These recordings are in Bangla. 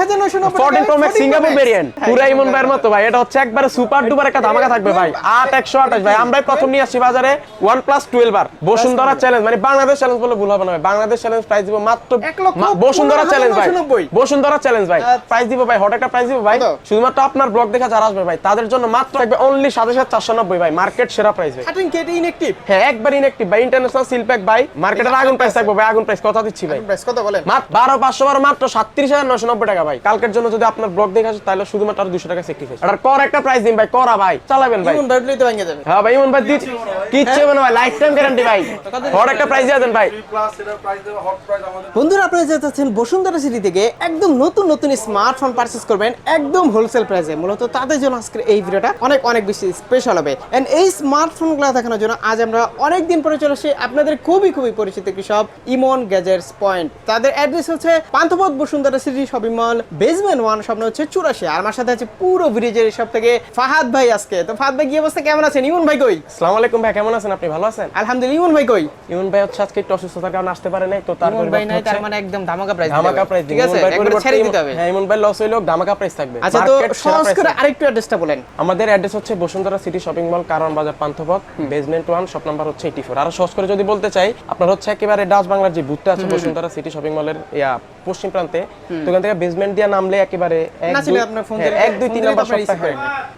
999 14 প্রো ম্যাক্স সিঙ্গাপুর ভেরিয়েন্ট হ্যাঁ, পুরো ইমন ভাইয়ের মতো ভাই। এটা হচ্ছে একবারে সুপার ডুপার একটা ধামাকা থাকবে ভাই। 8 128 ভাই। আমরাই প্রথম নিয়ে আসছি বাজারে OnePlus 12 আর বসুন্ধরা চ্যালেঞ্জ মানে বাংলাদেশ চ্যালেঞ্জ বলে ভুল হবে না ভাই। বাংলাদেশ চ্যালেঞ্জ প্রাইস দিব মাত্র এক লক্ষ মা- বসুন্ধরা চ্যালেঞ্জ ভাই। বসুন্ধরা চ্যালেঞ্জ ভাই। প্রাইস দিব ভাই। হট একটা প্রাইস দিব ভাই। শুধুমাত্র আপনার ব্লগ দেখা যারা আসবে ভাই তাদের জন্য মাত্র থাকবে অনলি 7490 ভাই। মার্কেট সেরা প্রাইস ভাই। 13 কেটি ইনঅ্যাক্টিভ হ্যাঁ একবার ভাই। ইন্টারন্যাশনাল সিল প্যাক ভাই। মার্কেটের আগুন প্রাইস থাকবে ভাই। আগুন প্রাইস কথা দিচ্ছি ভাই। প্রাইস কত বলেন? মাত্র বারো পাঁচশো বারো মাত্র সাতত্রিশ হাজার নশো নব্বই টাকা ভাই। কালকের জন্য যদি আপনার ব্লগ দেখে আসে তাহলে শুধুমাত্র আর দুশো টাকা সেক্রিফাইস আর কর একটা প্রাইস দিন ভাই করা ভাই চালাবেন ভাই। ইমন ভাই তো ভেঙে যাবে। হ্যাঁ ভাই ইমন ভাই দিচ্ছি কিচ্ছু হবে না ভাই লাইফ টাইম গ্যারান্টি ভাই। হর একটা প্রাইস দিয়ে দেন ভাই। প্লাস এটার প্রাইস দেবে হট প্রাইস আমাদের বন্ধুরা আপনারা যে চাচ্ছেন বসুন্ধরা সিটি থেকে একদম নতুন নতুন স্মার্টফোন পারচেস করবেন একদম হোলসেল প্রাইসে মূলত তাদের জন্য আজকের এই ভিডিওটা অনেক অনেক বেশি স্পেশাল হবে। এন্ড এই স্মার্টফোনগুলো দেখানোর জন্য আজ আমরা অনেক দিন পরে চলে আসি আপনাদের খুবই খুবই পরিচিত একটি শপ ইমন গ্যাজেটস পয়েন্ট তাদের অ্যাড্রেস হচ্ছে Panthapath Bashundhara city shopping mall basement one স্বপ্ন হচ্ছে চুরাশি। আর আমার সাথে আছে পুরো ব্রিজের সব থেকে ফাহাদ ভাই আজকে। তো ফাহাদ ভাই কি অবস্থা? কেমন আছেন? ইমন ভাই কই? আসসালামু আলাইকুম ভাই কেমন আছেন আপনি? ভালো আছেন? আলহামদুলিল্লাহ ইমন ভাই কই? ইমন ভাই হচ্ছে আজকে একটু অসুস্থতার কারণে আসতে পারে নাই তো তার ইমন ভাই নাই তার মানে একদম ধামাকা প্রাইস ধামাকা প্রাইস ঠিক আছে একবারে ছেড়ে দিতে হবে। হ্যাঁ ইমন ভাই লস হইল ধামাকা প্রাইস থাকবে। আচ্ছা তো সহজ করে আরেকটু অ্যাড্রেসটা বলেন। আমাদের অ্যাড্রেস হচ্ছে বসুন্ধরা সিটি শপিং মল কারণ বাজার Panthapath basement one shop number হচ্ছে এইটি ফোর আরও সহজ করে যদি বলতে চাই আপনার হচ্ছে একেবারে ডাচ বাংলার যে বুথটা আছে বসুন্ধরা সিটি শপিং মলের ইয়া পশ্চিম প্রান্তে তো ওখান থেকে বেসমেন্ট দিয়ে নামলে একেবারে এক না ছিল দুই- আপনার ফোন হ্যাঁ, এক দুই তিন নাম্বার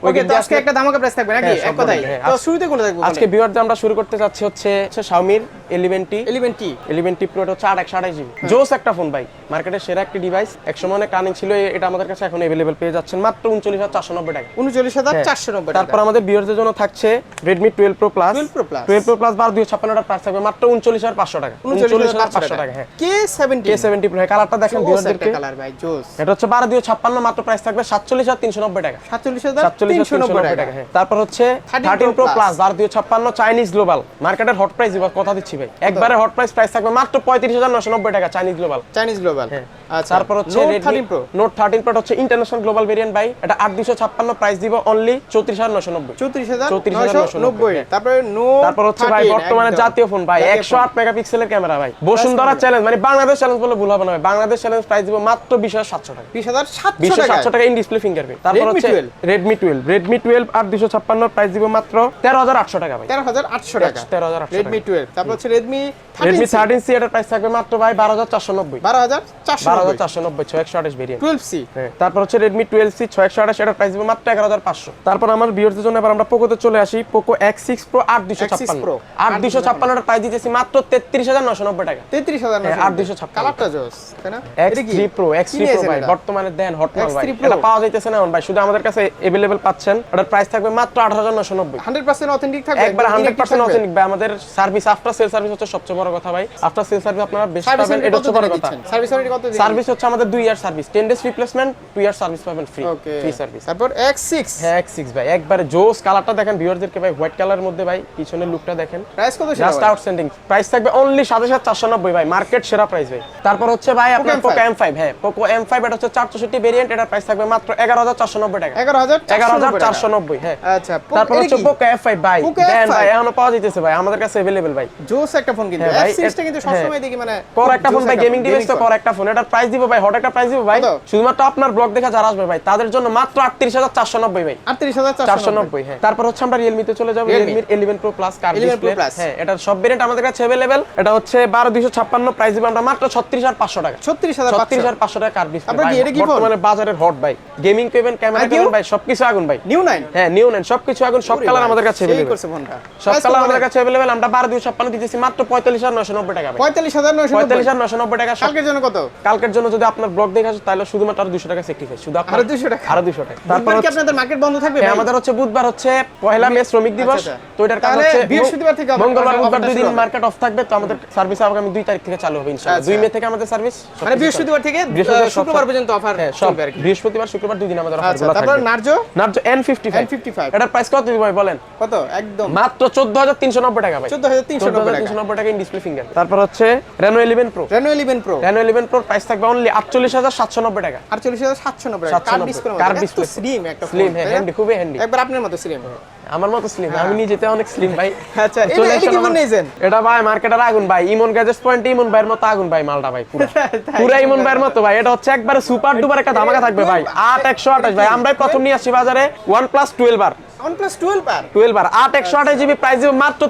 ওকে আজকে একটা ধামাকা প্রাইস থাকবে নাকি? হ্যাঁ, এক কথাই। তো শুরুতে কোনটা দেখব? আজকে ভিউয়ারদের আমরা শুরু করতে চাচ্ছি হচ্ছে শাওমির এলিভেনটি এলিভেন টি এলিভেনটি প্রো হচ্ছে আট একশো আঠাশ জিবি জোস একটা ফোন ভাই। মার্কেটের সেরা একটি ডিভাইস এক সময় অনেক ছিল এটা আমাদের কাছে এখন অ্যাভেলেবল পেয়ে যাচ্ছেন মাত্র উনচল্লিশ হাজার চারশো নব্বই টাকা। উনচল্লিশ হাজার হ্যাঁ। চারশো নব্বই তারপর আমাদের ভিউয়ারদের জন্য থাকছে Redmi 12 Pro Plus 12 Pro Plus। 12 Pro Plus বার 256 প্রাইস থাকবে মাত্র 39500 টাকা। 39500 টাকা হ্যাঁ। কে সেভেন্টি K70 Pro কালারটা দেখেন ভিউয়ারদেরকে কালার ভাই জোস এটা হচ্ছে 12 256 মাত্র প্রাইস থাকবে 47390 টাকা। সাতচল্লিশ হাজার 47390 টাকা হ্যাঁ। তারপর হচ্ছে 13 13 Pro Pro Plus বার 256 চাইনিজ গ্লোবাল মার্কেটের হট প্রাইস কথা দিচ্ছি ভাই। একবারে হট প্রাইস প্রাইস থাকবে মাত্র 35990 টাকা চাইনিজ গ্লোবাল চাইনিজ গ্লোবাল আচ্ছা তারপর হচ্ছে Redmi প্রো Note 13 Pro হচ্ছে ইন্টারন্যাশনাল গ্লোবাল ভেরিয়েন্ট ভাই। এটা 8256 প্রাইস দিব অনলি 34990 চৌত্রিশ হাজার 34,990 নব্বই। হ্যাঁ। তারপরে নোট তারপর হচ্ছে ভাই বর্তমানে জাতীয় ফোন ভাই। একশো আট মেগাপিক্সেলের ক্যামেরা ভাই। বসুন্ধরা চ্যালেঞ্জ মানে বাংলাদেশ চ্যালেঞ্জ বলে ভুল হবে না ভাই। বাংলাদেশ চ্যালেঞ্জ প্রাইস দিব মাত্র বিশ হাজার সাতশো টাকা। বিশ হাজার বিশ সাতশো হাজার টাকা সাতশো টাকা ইন ডিসপ্লে ফিঙ্গারপ্রিন্ট তারপর Redmi হচ্ছে 12 রেডমি টুয়েলভ রেডমি টুয়েলভ আর দুশো ছাপ্পান্ন প্রাইস দিব মাত্র তেরো হাজার আটশো টাকা ভাই। তেরো হাজার আটশো টাকা। তেরো হাজার রেডমি টুয়েলভ তারপর হচ্ছে রেডমি রেডমি থার্টিন সি এটার প্রাইস থাকবে মাত্র ভাই বারো হাজার চারশো নব্বই। বারো হাজার চারশো বারো হাজার চারশো নব্বই ছয় একশো আঠাশ ভেরিয়েন্ট টুয়েলভ সি তারপর হচ্ছে রেডমি টুয়েলভ সি ছয় একশো আঠাশ এটার প্রাইস দিব মাত্র এগারো হাজার পাঁচশো। তারপর আমার ভিউয়ারদের জন্য এবার আমরা পোকোতে চলে আসি পোকো এক্স সিক্স প্রো আট দুশো X6 ছাপ্পান্ন Pro, আট দুশো ছাপ্পান্নটার প্রাইস দিতেছি মাত্র তেত্রিশ হাজার নশো নব্বই টাকা। তেত্রিশ হাজার হ্যাঁ, আর 256 কালারটা জোস তাই না? এক্স এটা কি? Three pro X three pro ভাই বর্তমানে দেন হট মাল ভাই। X3 এটা পাওয়া যাইতেছে না ভাই শুধু আমাদের কাছে অ্যাভেলেবেল পাচ্ছেন। এটার প্রাইস থাকবে মাত্র আট হাজার নশো নব্বই। 100% অথেন্টিক থাকবে একবার হান্ড্রেড inactive পার্সেন্ট থাকবে? ভাই আমাদের সার্ভিস আফটার সেল সার্ভিস হচ্ছে সবচেয়ে বড় কথা ভাই। আফটার সেল সার্ভিস আপনারা বেশি পাবেন এটা হচ্ছে বড় কথা। সার্ভিস ওয়ারেন্টি কত দিন? সার্ভিস হচ্ছে আমাদের দুই year service ten days replacement two year service পাবেন ফ্রি ফ্রি সার্ভিস তারপর X6 হ্যাঁ এক্স সিক্স ভাই। একবারে জোস কালারটা দেখেন ভিউয়ারদেরকে ভাই হোয়াইট কালারের মধ্যে ভাই পিছনের লুকটা দেখেন। প্রাইস কত ছিল জাস্ট আউটস্ট্যান্ডিং প্রাইস থাকবে অনলি সাত হাজার চারশো নব্বই ভাই। মার্কেট সেরা প্রাইস ভাই। তারপর হচ্ছে ভাই আপনার M5 এম ফাইভ হ্যাঁ পোকো এম ফাইভ এটা হচ্ছে চার চৌষট্টি ভেরিয়েন্ট এটার প্রাইস থাকবে মাত্র এগারো হাজার চারশো নব্বই টাকা। 11490 এগারো হাজার চারশো নব্বই হ্যাঁ। আচ্ছা তারপর হচ্ছে ভাই। Poco দেন F5 ভাই এখনও পাওয়া যাইতেছে ভাই। আমাদের কাছে অ্যাভেলেবেল ভাই। জোস একটা ফোন কিন্তু। হ্যাঁ ভাই, X6 টা কিন্তু হ্যাঁ। সবসময় দেখি মানে কর একটা ফোন ভাই গেমিং ডিভাইস তো কর একটা ফোন। এটার প্রাইস দিব ভাই হট একটা প্রাইস দিব ভাই। শুধুমাত্র আপনার ব্লগ দেখা যারা আসবে ভাই। তাদের জন্য মাত্র আটত্রিশ হাজার চারশো নব্বই ভাই। 38490 চারশো নব্বই। হ্যাঁ। তারপর হচ্ছে আমরা তে চলে যাব। Realme। কার ডিসপ্লে হ্যাঁ এটার সব ভেরিয়েন্ট আমাদের কাছে এটা হচ্ছে বারো দুইশো ছাপ্পান্ন প্রাইস দিব আমরা মাত্র ছত্রিশ হাজার পাঁচশো টাকা। 36500 ছত্রিশ হাজার পাঁচশো টাকা কার ডিসপ্লে আপনার কি এটা কি ফোন? বর্তমানে বাজারের হট ভাই। গেমিং পেবেন ক্যামেরা পেবেন ভাই সবকিছু আগুন ভাই। নিউ 9 হ্যাঁ নিউ নেন সবকিছু আগুন সব কালার আমাদের কাছে সব কালার আমাদের কাছে অ্যাভেলেবেল আমরা বারো দুইশো দিতেছি মাত্র পঁয়তাল্লিশ হাজার নশো নব্বই টাকা ভাই। 45990 পঁয়তাল্লিশ হাজার নশো নব্বই টাকা কালকের জন্য কত? কালকের জন্য যদি আপনার ব্লগ দেখে আসে তাহলে শুধুমাত্র আরও দুশো টাকা সেক্রিফাইস শুধু আরও 200 টাকা? আরও দুশো টাকা। তারপর কি আপনাদের মার্কেট বন্ধ থাকবে হ্যাঁ? আমাদের হচ্ছে বুধবার হচ্ছে পয়লা মে শ্রমিক দিবস। আচ্ছা, তো এটার কারণ হচ্ছে বৃহস্পতিবার থেকে মঙ্গলবার বুধবার দুই দিন মার্কেট অফ থাকবে তো আমাদের সার্ভিস আগামী দুই তারিখ থেকে চালু হবে ইনশাআল্লাহ। আচ্ছা। দুই মে থেকে আমাদের সার্ভিস মানে বৃহস্পতিবার থেকে শুক্রবার পর্যন্ত অফার হ্যাঁ সব চলবে আর কি। বৃহস্পতিবার শুক্রবার দুই দিন আমাদের আচ্ছা অফারগুলো তারপর থাকবে। নার্জো? নার্জো N55 N55 এটার প্রাইস কত দিব ভাই বলেন? কত? একদম। মাত্র 14390 টাকা ভাই। 14390 টাকা তিনশো নব্বই টাকা ইন ডিসপ্লে ফিঙ্গার তারপর হচ্ছে Reno eleven pro Reno eleven pro Reno eleven pro price থাকবে অনলি আটচল্লিশ হাজার সাতশো নব্বই টাকা। আটচল্লিশ হাজার সাতশো নব্বই সাতশো কার ডিসপ্লে কার display। স্লিম একটা স্লিম হ্যাঁ হ্যান্ডি খুবই হ্যান্ডি একবার আপনার মতো স্লিম আমার মতো স্লিম আমি নিজেতে অনেক স্লিম ভাই। আচ্ছা, এটা- চলে আমার- ভাই মার্কেটের আগুন ভাই। ইমন গ্যাজেটস পয়েন্ট ইমন ভাইয়ের মতো আগুন ভাই মালটা ভাই পুরো। পুরো ইমন ভাইয়ের মতো ভাই। এটা হচ্ছে একবারে সুপার ডুপার একটা ধামাকা থাকবে ভাই। আট একশো আঠাশ ভাই। আমরাই প্রথম নিয়ে আসছি বাজারে। ওয়ান প্লাস টুয়েলভ আর আর আর জিবি প্রাইস দিবে মাত্র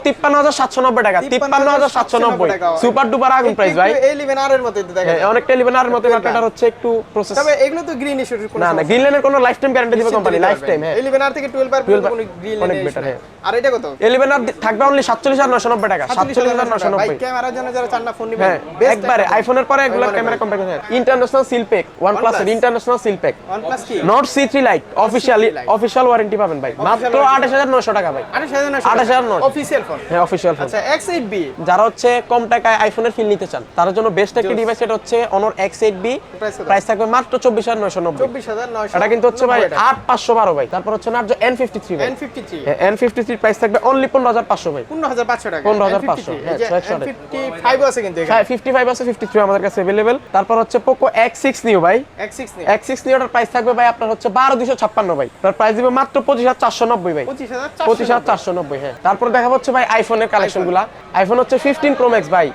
টাকা তিপ্পান্ন হাজার সাতশো নব্বই। সুপার ডুপার আগুন প্রাইস ভাই। এই ইলেভেন আর এর মতো দেখা হ্যাঁ, যায়। অনেকটা ইলেভেন আর মতো এটার হচ্ছে একটু প্রসেস তবে এগুলো তো গ্রিন ইস্যুর কোনো না না সমস্যা গ্রিনল্যান্ডের কোনো লাইফ টাইম গ্যারান্টি দিবে কোম্পানি লাইফ টাইম হ্যাঁ। 11 আর থেকে 12 আর 12 কোনো গ্রিন অনেক better, হ্যাঁ। আর এটা কত? ইলেভেন আর থাকবে অনলি সাতচল্লিশ হাজার নশো নব্বই টাকা সাতচল্লিশ হাজার নশো ভাই ক্যামেরার জন্য যারা চান না ফোন নেবেন। একবারে আইফোনের পরে এগুলো ক্যামেরা হ্যাঁ ইন্টারন্যাশনাল প্লাস এর ইন্টারন্যাশনাল সিলপেক OnePlus কি? Nord CE three lite official official warranty পাবেন ভাই। মাত্র হাজার নশো টাকা ভাই। 28900 28,900 অফিশিয়াল ফোন হ্যাঁ ফোন আচ্ছা X8B যারা হচ্ছে কম টাকায় আইফোনের ফিল নিতে চান তার জন্য বেস্ট একটা ডিভাইস এটা হচ্ছে প্রাইস থাকবে মাত্র চব্বিশ হাজার নয়শো নব্বই। 24900 এটা কিন্তু হচ্ছে ভাই আট পাঁচশো বারো ভাই। তারপর হচ্ছে নার্জো এন ফিফটি থ্রি ভাই। N53 N fifty three price থাকবে অনলি পনেরো হাজার পাঁচশো ভাই। 15500 টাকা। 15,500 N53 হ্যাঁ, এই যে 600 N55 আছে কিন্তু এখানে। ফিফটি ফাইভ আছে ফিফটি থ্রি আমাদের কাছে তারপর হচ্ছে পোকো এক্স সিক্স নিউ ভাই। X6 নিউটার প্রাইস থাকবে ভাই আপনার হচ্ছে বারো দুশো ছাপ্পান্ন ভাই। তার প্রাইস দিবে মাত্র পঁচিশ হাজার চারশো নব্বই। ভাই পঁচিশ হাজার চারশো নব্বই হ্যাঁ। তারপর দেখা হচ্ছে ভাই আইফোনের কালেকশনগুলা। আইফোন হচ্ছে ফিফটিন প্রো ম্যাক্স ভাই।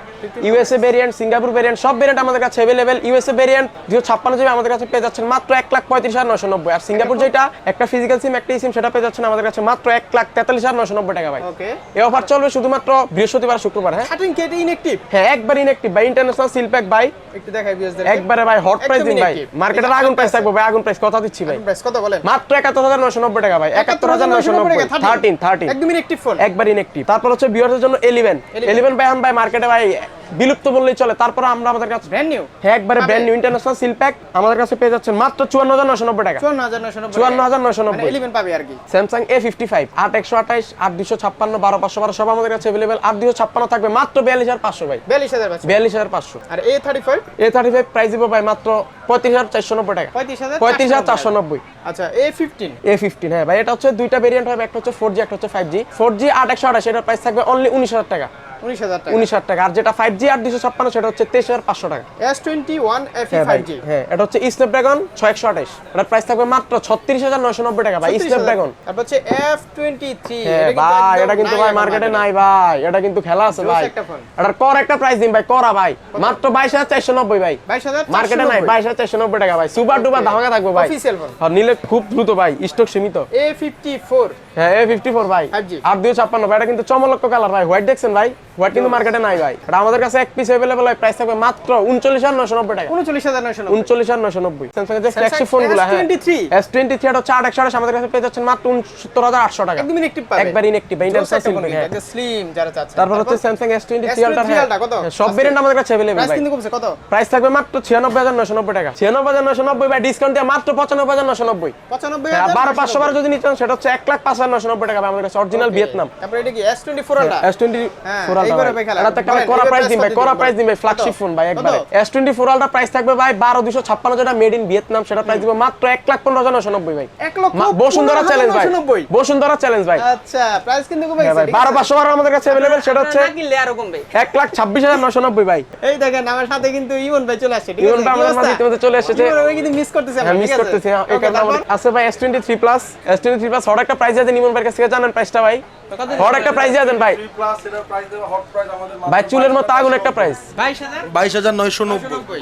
ইউএসএ ভেরিয়েন্ট সিঙ্গাপুর ভেরিয়েন্ট সব ভেরিয়েন্ট আমাদের কাছে অ্যাভেলেবেল ইউএসএ ভেরিয়েন্ট দুশো ছাপ্পান্ন জিবি আমাদের কাছে পেয়ে যাচ্ছেন মাত্র এক লাখ পঁয়ত্রিশ হাজার নশো নব্বই। আর সিঙ্গাপুর যেটা একটা ফিজিক্যাল সিম একটা সিম সেটা পেয়ে যাচ্ছেন আমাদের কাছে মাত্র এক লাখ তেতাল্লিশ হাজার নশো নব্বই টাকা ভাই। এই অফার চলবে শুধুমাত্র বৃহস্পতিবার শুক্রবার হ্যাঁ। 13 কেটে ইনঅ্যাক্টিভ হ্যাঁ একবার ইনএক্টিভ ভাই। ইন্টারন্যাশনাল সিল প্যাক ভাই। একটু দেখাই একবারে ভাই হট প্রাইস দিন ভাই। মার্কেটের আগুন প্রাইস থাকবে ভাই আগুন প্রাইস কথা দিচ্ছি ভাই। প্রাইস কত বলেন। মাত্র একাত্তর হাজার নশো নব্বই টাকা ভাই। একাত্তর হাজার থার্টিন। থার্টিন একদম ইনঅ্যাক্টিভ ফোন একবার ইনএক্টিভ তারপর হচ্ছে ভিউয়ারদের জন্য এলিভেন এলিভেন ভাই এখন ভাই মার্কেটে ভাই বিলুপ্ত বললেই চলে। তারপর আমরা আমাদের কাছে ব্র্যান্ড নিউ হ্যাঁ একবারে brand new international seal pack আমাদের কাছে পেয়ে যাচ্ছেন মাত্র চুয়ান্ন হাজার নশো নব্বই টাকা। 54990 চুয়ান্ন হাজার নশো মানে নব্বই। 11 পাবে আর কি। দুশো ছাপ্পান্ন বারো পাঁচশো বারো সব আমাদের কাছে দুশো ছাপ্পান্ন থাকবে মাত্র বিয়াল্লিশ হাজার পাঁচশো ভাই। 42000 পাচ্ছে বিয়াল্লিশ হাজার পাঁচশো। আর A35 A thirty five price দিব ভাই মাত্র পঁয়ত্রিশ হাজার চারশো নব্বই টাকা। 35000 পঁয়ত্রিশ হাজার চারশো নব্বই। আচ্ছা A15 এ ফিফটিন হ্যাঁ ভাই এটা হচ্ছে দুইটা ভেরিয়েন্ট হবে একটা হচ্ছে ফোর জি একটা হচ্ছে ফাইভ জি ফোর জি আট একশো আঠাশ এটার প্রাইস থাকবে অনলি উনিশ হাজার টাকা। উনিশ হাজার টাকা। আর যেটা ফাইভ জি আর দুশো ছাপ্পান্ন সেটা হচ্ছে তেইশ হাজার পাঁচশো টাকা। S21 FE ভাই 5G হ্যাঁ এটা হচ্ছে স্ন্যাপড্রাগন ছয় একশো আঠাশ। এটার প্রাইস থাকবে মাত্র ছত্রিশ হাজার নয়শো নব্বই টাকা ভাই। স্ন্যাপড্রাগন তারপর হচ্ছে F23 ভাই এটা কিন্তু ভাই মার্কেটে নাই ভাই এটা কিন্তু খেলা আছে ভাই। এটার কর একটা প্রাইস দিন ভাই করা ভাই। মাত্র বাইশ হাজার চারশো নব্বই ভাই। 22000 মার্কেটে নাই বাইশ হাজার চারশো নব্বই টাকা ভাই। সুপার ডুপার ধামাকা থাকবে ভাই। নিলে খুব দ্রুত ভাই স্টক সীমিত। A54 হ্যাঁ এ ফিফটি ফোর ভাই আর দুই ছাপ্পান্ন ভাই এটা কিন্তু চমলক্ষ কালার ভাই। হোয়াইট দেখছেন ভাই? হোয়াইট কিন্তু মার্কেটে নাই ভাই। এটা আমাদের কাছে এক পিস অ্যাভেলেবল হয় প্রাইস থাকবে মাত্র উনচল্লিশ হাজার নশো নব্বই টাকা। 39990 উনচল্লিশ হাজার নশো নব্বই। স্যামসাং যে ফ্ল্যাগশিপ ফোনগুলো হ্যাঁ এস টোয়েন্টি থ্রি হচ্ছে আট একশো আমাদের কাছে পেয়ে যাচ্ছেন মাত্র উনসত্তর হাজার আটশো টাকা। একদম ইনঅ্যাক্টিভ একবার ইনএক্টিভ ইন্টারন্যাশনাল সিলভার হ্যাঁ। একদম স্লিম যারা চাচ্ছেন তারপর হচ্ছে Samsung S twenty three S23 ultra Ultra কত? সব ভেরিয়েন্ট আমাদের কাছে অ্যাভেলেবল প্রাইস ভাই। কত? প্রাইস থাকবে মাত্র ছিয়ানব্বই হাজার নশো নব্বই টাকা। ছিয়ানব্বই হাজার নশো নব্বই ভাই ডিসকাউন্ট দিয়ে মাত্র পঁচানব্বই হাজার নশো নব্বই। 95000 বারো পাঁচশো বারো যদি নিতে সেটা হচ্ছে এক লাখ পাঁচ টাকা আমাদের কাছে অরিজিনাল ভিয়েতনাম তারপর এটা কি S24 Ultra এস টোয়েন্টি হ্যাঁ, এই করে ভাই। করা এবার প্রাইস দিন ভাই করা প্রাইস দিন ভাই ফ্ল্যাগশিপ ফোন ভাই একবারে। এস টোয়েন্টি প্রাইস থাকবে ভাই বারো দুশো ছাপ্পান্ন যেটা মেড ইন ভিয়েতনাম সেটা প্রাইস দিবে মাত্র এক লাখ পনেরো হাজার নশো নব্বই ভাই। লক্ষ বসুন্ধরা চ্যালেঞ্জ ভাই। 990 বসুন্ধরা চ্যালেঞ্জ ভাই। আচ্ছা প্রাইস কিন্তু হ্যাঁ ভাই ঠিক বারো আছে? পাঁচশো বারো আমাদের কাছে অ্যাভেলেবেল সেটা হচ্ছে না কিনলে আরও কমবে। এক লাখ ছাব্বিশ হাজার নশো নব্বই ভাই। এই দেখেন আমার সাথে কিন্তু ইমন ভাই চলে আসছে ঠিক ইমন ভাই আমাদের অবস্থা? মাঝে ইতিমধ্যে চলে এসেছে। ইমন ভাই কিন্তু মিস করতেছে হ্যাঁ আমরা, মিস আছে? করতেছি। হ্যাঁ, এই কারণে আছে ভাই S twenty three plus S twenty three plus hot একটা প্রাইস আছে নিমন ভাইয়ের কাছ থেকে জানেন প্রাইসটা ভাই? হট একটা প্রাইস দিয়ে দেন ভাই। প্লাস এটার প্রাইস দেবে হট প্রাইস আমাদের ভাই চুলের মতো আগুন একটা প্রাইস 22000 বাইশ হাজার? নয়শো নব্বই।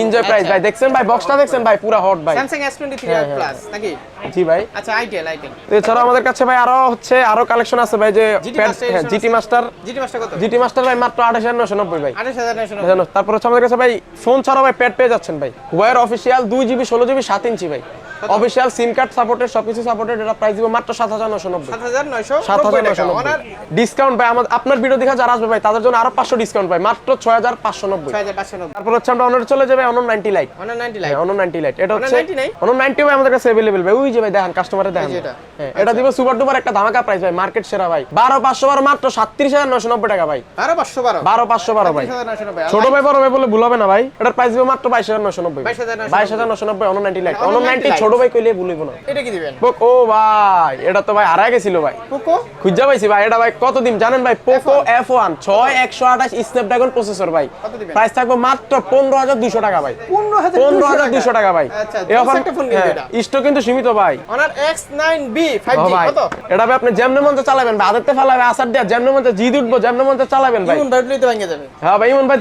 এনজয় প্রাইস ভাই দেখছেন ভাই? বক্সটা দেখছেন ভাই? পুরা হট ভাই। স্যামসাং S23 হ্যাঁ, প্লাস নাকি? জি ভাই। আচ্ছা আইটেল আইটেল তো এছাড়াও আমাদের কাছে ভাই আরও হচ্ছে আরও কালেকশন আছে ভাই যে GT Master edition GT master GT master কত? জিটি মাস্টার ভাই মাত্র আঠাশ হাজার নশো নব্বই ভাই। 28990 জানো তারপর হচ্ছে আমাদের কাছে ভাই ফোন ছাড়াও ভাই প্যাড পেয়ে যাচ্ছেন ভাই। ওয়ার অফিসিয়াল দুই জিবি ষোলো জিবি সাত ইঞ্চি ভাই। অফিসিয়াল সিম কার্ড সাপোর্টেড সবকিছু সাপোর্টেড এটা প্রাইস দিব মাত্র সাত হাজার নশো নব্বই। 7990 সাত হাজার নশো টাকা ডিসকাউন্ট ভাই আমাদের আপনার ভিডিও দেখা যারা আসবে ভাই তাদের জন্য আরও পাঁচশো ডিসকাউন্ট ভাই মাত্র ছয় হাজার পাঁচশো নব্বই। 6590 তারপর হচ্ছে আমরা অনার চলে যাবে Honor ninety lite Honor 90 lite Honor ninety lite এটা হচ্ছে 99? অনর নাইনটি ভাই আমাদের কাছে অ্যাভেলেবেল ভাই। ওই যে ভাই দেখেন কাস্টমারে দেখেন। এটা। হ্যাঁ, এটা দিব সুপার ডুপার একটা ধামাকা প্রাইস ভাই মার্কেট সেরা ভাই। বারো পাঁচশো বারো মাত্র সাতত্রিশ হাজার নশো নব্বই টাকা ভাই। 12512 বারো? পাঁচশো বারো ভাই। ছোট ভাই বড় ভাই বলে ভুল হবে না ভাই। এটার প্রাইস দিব মাত্র বাইশ হাজার নশো নব্বই। 22,990 বাইশ হাজার নশো নব্বই অনর নাইনটি লাইট Honor অনর 90 নাইনটি ছোট ছোট ভাই কইলে ভুলইব না। এটা কি দিবেন? পোক- ও ভাই এটা তো ভাই হারায় গেছিল ভাই। পোকো? খুঁজা পাইছি ভাই এটা ভাই কত দিন জানেন ভাই? পোকো এফ ওয়ান ছয় একশো আঠাশ স্ন্যাপড্রাগন প্রসেসর ভাই। কত দিবেন? প্রাইস থাকবে মাত্র পনেরো হাজার দুশো টাকা ভাই। পনেরো হাজার পনেরো হাজার দুশো টাকা ভাই। আচ্ছা offer- একটা ফোন কিন্তু হ্যাঁ, এটা। স্টক কিন্তু সীমিত ভাই। Honor X nine B five ও জি ভাই কত? এটা ভাই আপনি যেমনে মঞ্চে চালাবেন ভাই আদারতে ফেলাবে আসার দিয়া যেমনে মঞ্চে জিদ উঠবো যেমনে মঞ্চে চালাবেন ভাই। ইমন ব্যাটারি তো ভেঙে যাবে। হ্যাঁ ভাই ইমন ভাই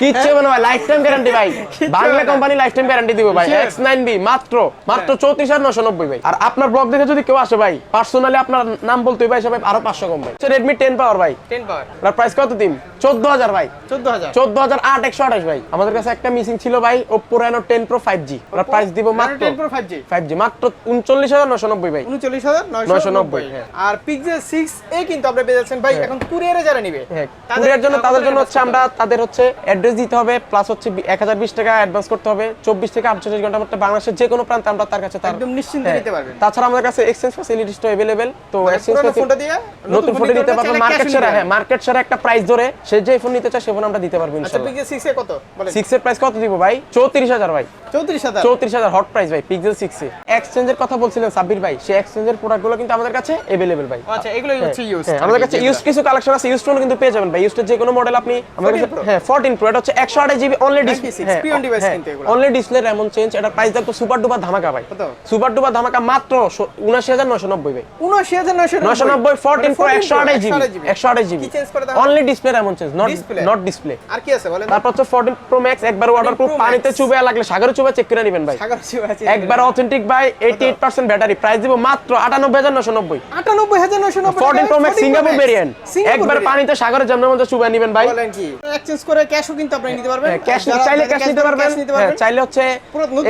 কিচ্ছু হবে না। ভাই লাইফ টাইম গ্যারান্টি ভাই Bangla company life time guarantee দিব ভাই Sure. এক্স নাইন বি মাত্র মাত্র চৌত্রিশ হাজার নশো নব্বই ভাই। আর আপনার ব্লগ দেখে যদি কেউ আসে ভাই পার্সোনালি আপনার নাম বলতে ভাই সবাই আরও পাঁচশো কম ভাই। রেডমি টেন পাওয়ার ভাই। টেন পাওয়ার আপনার প্রাইস কত দিন চোদ্দ হাজার ভাই। চোদ্দ হাজার। চোদ্দ হাজার আট একশো আঠাশ ভাই। আমাদের কাছে একটা মিসিং ছিল ভাই Oppo Reno ten pro five G ওরা প্রাইস দিব মাত্র ten pro five G five G মাত্র উনচল্লিশ হাজার নশো নব্বই ভাই। উনচল্লিশ হাজার 990, নব্বই। হ্যাঁ। আর পিক্সেল সিক্স এ কিন্তু আপনি পেয়ে যাচ্ছেন ভাই এখন কুরিয়ারে যারা নিবে হ্যাঁ। তাদের- কুরিয়ার জন্য তাদের জন্য হচ্ছে আমরা তাদের হচ্ছে অ্যাড্রেস দিতে হবে প্লাস হচ্ছে এক হাজার বিশ টাকা অ্যাডভান্স করতে হবে চব্বিশ থেকে আটচল্লিশ ঘণ্টার মধ্যে বাংলাদেশের যে কোনো প্রান্তে আমরা তার কাছে তার একদম নিশ্চিন্তে হ্যাঁ। নিতে পারবেন। তাছাড়া আমাদের কাছে এক্সচেঞ্জ ফ্যাসিলিটিস তো অ্যাভেলেবেল তো এক্সচেঞ্জ ফোনটা দিয়ে নতুন ফোন দিতে পারব চাইলে মার্কেট নিতে হ্যাঁ মার্কেট সেরা একটা প্রাইস ধরে সে যে ফোন নিতে চায় সে ফোন আমরা দিতে পারব ইনশাআল্লাহ আচ্ছা পিক্সেল সিক্স এ কত? বলেন। সিক্স এর প্রাইস কত দিব ভাই? চৌত্রিশ হাজার ভাই। চৌত্রিশ হাজার? চৌত্রিশ হাজার হট প্রাইস ভাই পিক্সেল সিক্স এক্সচেঞ্জের কথা বলছিলেন সাব্বির ভাই সেই এক্সচেঞ্জের প্রোডাক্টগুলো কিন্তু আমাদের কাছে অ্যাভেলেবেল ভাই। আচ্ছা এগুলোই হচ্ছে ইউজ হ্যাঁ, আমাদের কাছে ইউজ কিছু কালেকশন আছে ইউজ ফোন কিন্তু পেয়ে যাবেন ভাই ইউজের যে কোনো মডেল আপনি আমাদের 14 কাছে? হ্যাঁ 14 প্রো এটা হচ্ছে 128 জিবি অনলি 96 Pion কিন্তু এগুলো। অনলি ডিসপ্লে এমন চেঞ্জ এটা প্রাইস দেখো সুপার ডুপার ধামাকা ভাই? সুপার ডুপার ধামাকা মাত্র 79990 ভাই। উনআশি হাজার নয়শো 990 14 প্রো 128 জিবি 128 জিবি চেঞ্জ করে দাও অনলি ডিসপ্লে এমন চেঞ্জ নট? নট ডিসপ্লে আর কি আছে বলেন? তারপর হচ্ছে 14 প্রো ম্যাক্স একবার ওয়াটার প্রুফ পানিতে চুবে লাগলে সাগরে চুবে চেক করে নেবেন ভাই। সাগর শিব আছে একবার অথেন্টিক ভাই 88% ব্যাটারি প্রাইস দিব মাত্র 98990 আটানব্বই হাজার নয়শো নব্বই। 14 প্রো ম্যাক্স সিঙ্গাপুর ভেরিয়েন্ট একবার পানিতে সাগরে যেমন মধ্যে চুবে নেবেন ভাই। বলেন কি? এক্সচেঞ্জ করে ক্যাশও কিন্তু আপনি নিতে পারবেন। ক্যাশ চাইলে ক্যাশ নিতে পারবেন। হ্যাঁ, পারবেন। চাইলে হচ্ছে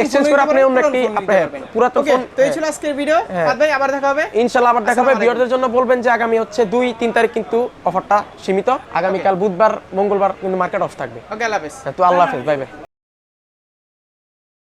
এক্সচেঞ্জ করে আপনি অন্য একটি হ্যাঁ, পুরাতন ফোন তো এই ছিল আজকের ভিডিও হ্যাঁ। ভাই আবার দেখা হবে। ইনশাআল্লাহ আবার দেখা হবে। ভিউয়ারদের জন্য বলবেন যে আগামী হচ্ছে দুই তিন তারিখ কিন্তু অফারটা সীমিত। আগামীকাল বুধবার মঙ্গলবার কিন্তু মার্কেট অফ থাকবে। ওকে আল্লাহ হাফেজ। হ্যাঁ, তো আল্লাহ হাফেজ। Bye bye